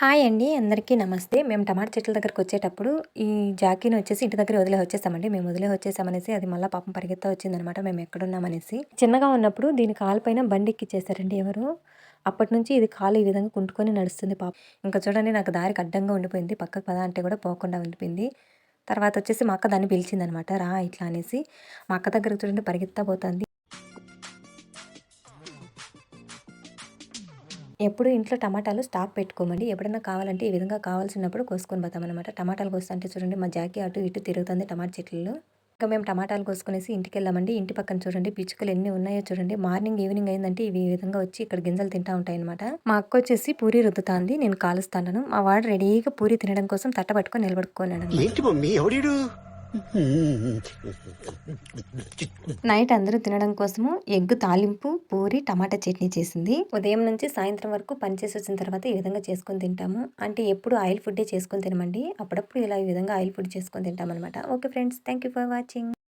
Hi అండి. అందరికీ నమస్తే. మేము టమాటా చెట్ల దగ్గరకు వచ్చేటప్పుడు ఈ జాకీని వచ్చేసి ఇంటి దగ్గర వదిలే వచ్చేసామండి మేము వదిలే వచ్చేసామనేసి అది మళ్ళీ పాపం పరిగెత్తా వచ్చిందనమాట. మేము ఎక్కడున్నామనేసి. చిన్నగా ఉన్నప్పుడు దీని కాలు పైన బండి ఎక్కిచ్చేసారండి ఎవరు? అప్పటి నుంచి ఇది కాలు ఈ విధంగా కుంటుకొని నడుస్తుంది పాప. ఇంకా చూడండి నాకు దారికి అడ్డంగా ఉండిపోయింది. పక్కకు పద అంటే కూడా పోకుండా ఉండిపోయింది. తర్వాత వచ్చేసి మా అక్క దాన్ని పిలిచిందనమాట. రా ఇట్లా అనేసి. మా అక్క దగ్గరకు చూడండి పరిగెత్తా పోతుంది. ఎప్పుడు ఇంట్లో టమాటాలు స్టాక్ పెట్టుకోమండి. ఎప్పుడైనా కావాలంటే ఈ విధంగా కావాల్సినప్పుడు కోసుకొని పోతాం అనమాట టమాటాలు కోస్తుంటే చూడండి మా జాకీ అటు ఇటు తిరుగుతుంది టమాటా చెట్లలో. ఇంకా మేము టమాటాలు కోసుకునేసి ఇంటికి వెళ్ళామండి ఇంటి పక్కన చూడండి పిచ్చుకలు ఎన్ని ఉన్నాయో చూడండి. మార్నింగ్ ఈవినింగ్ అయిందంటే ఇవి ఈ విధంగా వచ్చి ఇక్కడ గింజలు తింటా ఉంటాయి అనమాట మా అక్క వచ్చేసి పూరి రుద్దుతాంది నేను కాలుస్తాను మా వాడు రెడీగా పూరి తినడం కోసం తట్ట పట్టుకొని నిలబడుకున్నాడు నైట్ అందరూ తినడం కోసము ఎగ్ తాలింపు పూరి టమాటా చట్నీ చేసింది. ఉదయం నుంచి సాయంత్రం వరకు పనిచేసి వచ్చిన తర్వాత ఈ విధంగా చేసుకొని తింటాము. అంటే ఎప్పుడు ఆయిల్ ఫుడ్డే చేసుకొని తినమండి. అప్పుడప్పుడు ఇలా ఈ విధంగా ఆయిల్ ఫుడ్ చేసుకొని తింటాం అనమాట okay friends thank you for watching.